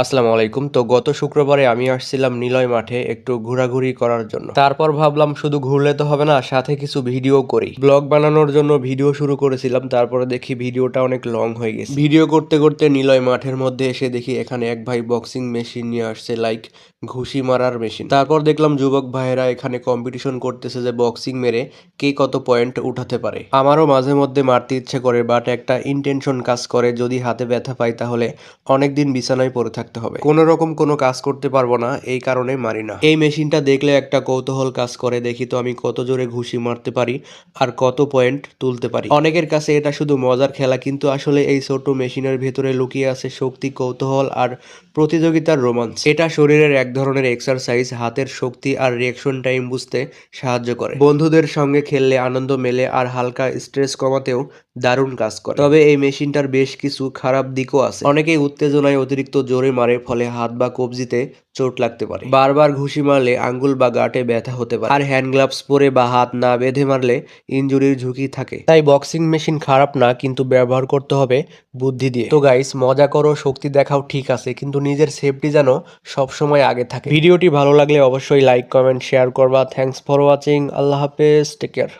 আসসালামু আলাইকুম। তো গত শুক্রবারে আমি আসছিলাম নিলয় মাঠে একটু ঘোরাঘুরি করার জন্য। তারপর ভাবলাম শুধু ঘুরলে তো হবে না, সাথে কিছু ভিডিও করি। ব্লগ বানানোর জন্য ভিডিও শুরু করেছিলাম, তারপরে দেখি ভিডিওটা অনেক লং হয়ে গেছে। ভিডিও করতে করতে নিলয় মাঠের মধ্যে এসে দেখি এখানে এক ভাই বক্সিং মেশিন নিয়ে আসছে লাইক ঘুষি মারার মেশিন। তারপর দেখলাম যুবক ভাইয়েরা এখানে কম্পিটিশন করতেছে যে বক্সিং মেরে কে কত পয়েন্ট উঠাতে পারে। আমারও মাঝে মধ্যে মারতে ইচ্ছে করে বাট একটা ইন্টেনশন কাজ করে, যদি হাতে ব্যথা পাই তাহলে অনেকদিন বিছানায় পড়ে থাকতে হবে। কোনো রকম কোনো কাজ করতে পারব না এই কারণে মারি না। এই মেশিনটা দেখলে একটা কৌতূহল কাজ করে দেখি তো আমি কত জোরে ঘুষি মারতে পারি আর কত পয়েন্ট তুলতে পারি। অনেকের কাছে এটা শুধু মজার খেলা কিন্তু আসলে এই ছোট মেশিনের ভেতরে লুকিয়ে আছে শক্তি কৌতূহল আর প্রতিযোগিতার রোমাঞ্চ। এটা শরীরের এক ধরনের এক্সারসাইজ হাতের শক্তি আর রিয়াকশন টাইম বুঝতে সাহায্য করে। বন্ধুদের সঙ্গে খেললে আনন্দ মেলে আর হালকা স্ট্রেস কমাতেও দারুণ কাজ করে। তবে এই মেশিনটার বেশ কিছু খারাপ দিকও আছে। অনেকেই উত্তেজনায় অতিরিক্ত জোরে মারে, ফলে হাত বা কবজিতে চোট লাগতে পারে। বারবার ঘুষি মারলে আঙ্গুল বা গাটে ব্যথা হতে পারে। আর হ্যান্ড গ্লাভস পরে বা হাত না বেঁধে মারলে ইনজুরির ঝুঁকি থাকে। তাই বক্সিং মেশিন খারাপ না, কিন্তু ব্যবহার করতে হবে বুদ্ধি দিয়ে। তো গাইস মজা করো, শক্তি দেখাও ঠিক আছে, কিন্তু নিজের সেফটি যেন সবসময় আগে থাকে। ভিডিওটি ভালো লাগলে অবশ্যই লাইক কমেন্ট শেয়ার করবা। থ্যাঙ্কস ফর ওয়াচিং আল্লাহ হাফেজ টেক কেয়ার